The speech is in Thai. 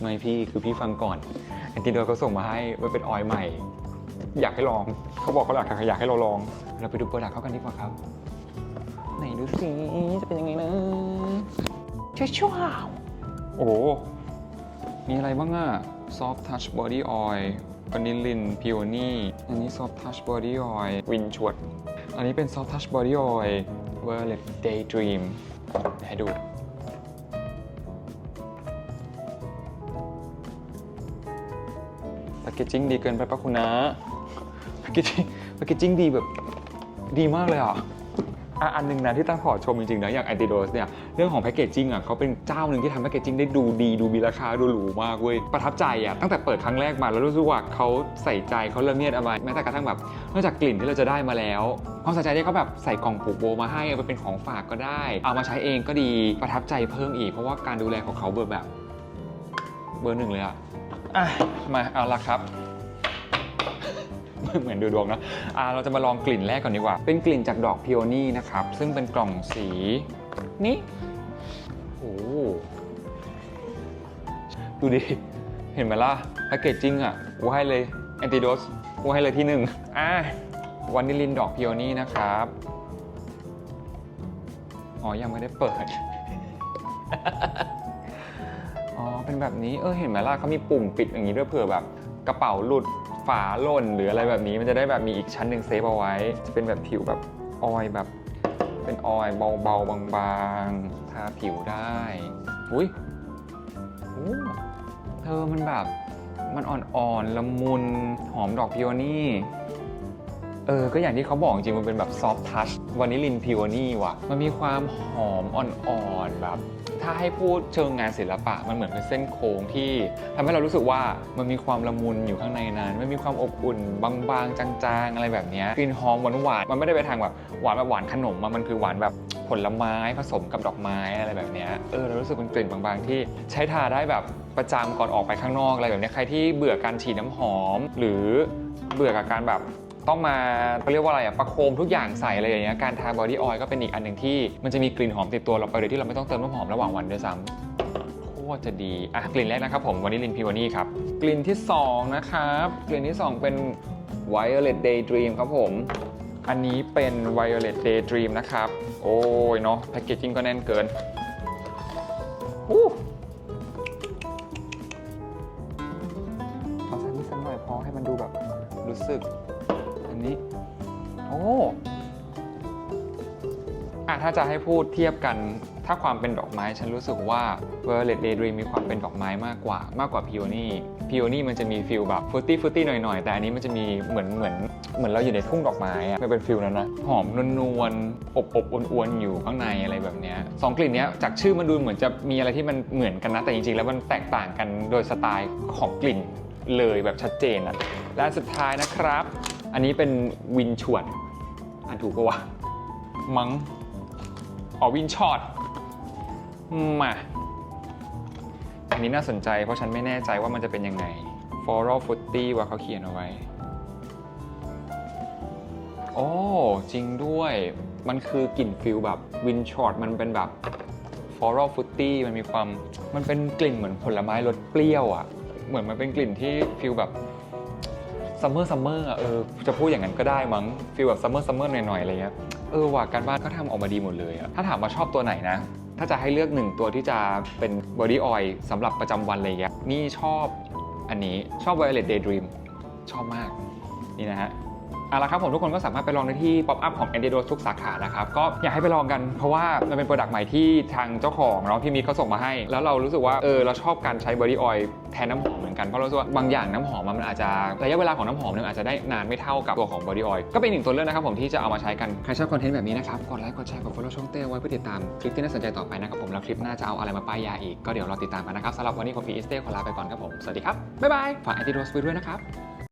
ไม่พี่คือพี่ฟังก่อนแอนติโดเขาส่งมาให้มันเป็นออยล์ใหม่ อยากให้ลองเขาบอกเขาอยากอยากให้เราลอง เราไปดูโปรดักต์เขากันดีกว่าครับ ไหนดูสิจะเป็นยังไงนะช่วยช่าวโอ้โหมีอะไรบ้างอะ Soft Touch Body Oil วันนิลินพิโอนี่อันนี้ Soft Touch Body Oil วินชวด อันนี้เป็น Soft Touch Body Oil Violet Daydream ให้ดู เกจิ้งดีเกินไปปะคุณนะแพคเกจิ้งแพคเกจิ้งดีแบบดีมากเลยอะอะอันหนึ่งนะที่ต้องขอชมจริงๆนะอย่างไอติโดสเนี่ยเรื่องของแพคเกจิ้งอะเขาเป็นเจ้าหนึ่งที่ทำแพคเกจิ้งได้ดูดีดูมีราคาดูหรูมากเว้ยประทับใจอะตั้งแต่เปิดครั้งแรกมาแล้วรู้สึกว่าเขาใส่ใจเขาละเมียดอะไรแม้แต่กระทั่งแบบนอกจากกลิ่นที่เราจะได้มาแล้ว ความใส่ใจที่เขาแบบใส่กล่องผูกโบมาให้เอาไปเป็นของฝากก็ได้ เอามาใช้เองก็ดีประทับใจเพิ่มอีกเพราะว่าการดูแลของเขาเบอร์แบบ เบอร์หนึ่งเลยอะ อะมาเอาละครับ เหมือนดูดวงเนะอ่าเราจะมาลองกลิ่นแรกก่อนดีกว่า เป็นกลิ่นจากดอกพิโอนี่นะครับ ซึ่งเป็นกล่องสีนี้โอ้ดูดิ เห็นไหมล่ะแพคเกจจิ้งอะกูให้เลยแอนติโดสกูให้เลยที่หนึ่งอะวานิลินดอกพิโอนี่นะครับ อ๋อ ยังไม่ได้เปิด เป็นแบบนี้ เออ เห็นไหมล่ะเขามีปุ่มปิดอย่างนี้ด้วยเผื่อแบบกระเป๋าหลุด ฝาหล่นหรืออะไรแบบนี้ มันจะได้แบบมีอีกชั้นหนึ่งเซฟเอาไว้ จะเป็นแบบผิวแบบออยแบบ เป็นออยเบาๆบางๆ ทาผิวได้ อุ้ยโอ้เธอมันแบบ มันอ่อนๆ ละมุน หอมดอกพิโอนี่ เออ ก็อย่างที่เขาบอกจริงๆมันเป็นแบบซอฟท์ทัชวานิลินพิโอนี่ว่ะ มันมีความหอมอ่อนๆ แบบ ถ้าให้พูดเชิงงานศิลปะมันเหมือนเป็นเส้นโค้งที่ทำให้เรารู้สึกว่ามันมีความละมุนอยู่ข้างในนั้นมันมีความอบอุ่นบางๆ จางๆ อะไรแบบนี้กลิ่นหอมหวานๆมันไม่ได้ไปทางแบบหวานแบบหวานขนมมันคือหวานแบบผลไม้ผสมกับดอกไม้อะไรแบบนี้เออเรารู้สึกเป็นกลิ่นบางๆ ที่ใช้ทาได้แบบประจำก่อนออกไปข้างนอกอะไรแบบนี้ใครที่เบื่อการฉีดน้ำหอม หรือเบื่อกับการแบบ ต้องมาเรียกว่าอะไรอะประโคมทุกอย่างใส่อะไรอย่างเงี้ยการทาบอดี้ออยล์ก็เป็นอีกอันหนึ่งที่มันจะมีกลิ่นหอมติดตัวเราไปโดยที่เราไม่ต้องเติมน้ำหอมระหว่างวันด้วยซ้ำโคตรจะดีอะกลิ่นแรกนะครับผมวานิลินพิวานี่ครับกลิ่นที่2นะครับกลิ่นที่ 2 เป็น Violet Daydream ครับผมอันนี้เป็น Violet Daydream นะครับ โอ้ยเนาะแพคเกจจิ้งก็แน่นเกินฮู้เอสักนิดสักหน่อยพอให้มันดูแบบรู้สึก โอ้อะถ้าจะให้พูดเทียบกัน ถ้าความเป็นดอกไม้ ฉันรู้สึกว่า Violet Daydream มีความเป็นดอกไม้มากกว่ามากกว่า Peony Peony มันจะมีฟิลแบบฟ r ุ t ตี้ฟ u ตตี้หน่อยๆ แต่อันนี้มันจะมีเหมือนเหมือนเหมือนเราอยู่ในทุ่งดอกไม้อะมันเป็นฟิลนั้นนะ หอมนวลๆอบอบๆอวนๆ อยู่ข้างในอะไรแบบนี้สองกลิ่นนี้จากชื่อมันดูเหมือนจะมีอะไรที่มันเหมือนกันนะ แต่จริงๆ แล้วมันแตกต่างกันโดยสไตล์ของกลิ่นเลยแบบชัดเจนอะและสุดท้ายนะครับ อันนี้เป็นวินชวดอ่านถูกปะวะ มัง้งอ๋อวินชอตมาอันนี้น่าสนใจเพราะฉันไม่แน่ใจว่ามันจะเป็นยังไง floral fruity ว่าเขาเขียนเอาไว้ โอ้ จริงด้วย มันคือกลิ่นฟิลแบบวินชอตมันเป็นแบบ floral fruity มันมีความ มันเป็นกลิ่นเหมือนผลไม้รสเปรี้ยวอะ่ะ เหมือนมันเป็นกลิ่นที่ฟิลแบบ ซัมเมอร์ซัมเมอร์เออจะพูดอย่างนั้นก็ได้มั้งฟีลแบบซัมเมอร์ซัมเมอร์หน่อยๆอะไรเงี้ยเออว่าการบ้านก็ทำออกมาดีหมดเลยอะถ้าถามว่าชอบตัวไหนนะ ถ้าจะให้เลือกหนึ่งตัวที่จะเป็นบอดี้ออยล์สำหรับประจำวันอะไรเงี้ยนี่ชอบอันนี้ชอบ Violet Daydream ชอบมากนี่นะฮะ เอาละครับผมทุกคนก็สามารถไปลองได้ที่ป๊อปอัพของ a n t i d o s ทุกสาขานะครับ ก็อยากให้ไปลองกันเพราะว่ามันเป็นโปรดักต์ใหม่ที่ทางเจ้าของเนาะพี่มิตรเขาส่งมาให้ แล้วเรารู้สึกว่าเออเราชอบการใช้บอดี้ออยล์แทนน้ำหอมเหมือนกัน เพราะเรารู้สึกว่าบางอย่างน้ำหอมมันอาจจะระยะเวลาของน้ำหอมนี่ยอาจจะได้นานไม่เท่ากับตัวของบอดี้ออยล์ก็เป็นหนึ่งตัวเลือกนะครับผมที่จะเอามาใช้กันใครชอบคอนเทนต์แบบนี้นะครับกดไลค์กดแชร์กด follow ช่องเต้ไว้เพื่อติดตามคลิปที่น่าสนใจต่อไปนะครับผมแล้วคลิปหน้าจะเอาอะไรมาป้ายยาอีกก็เดี๋ยวรอติดตามกันนะครับสำหรับวันนี้ผมพีเอสเต้ขอลาไปก่อนครับผมสวัสดีครับบ๊ายบายฝากแอนติโดสไปด้วยนะครับ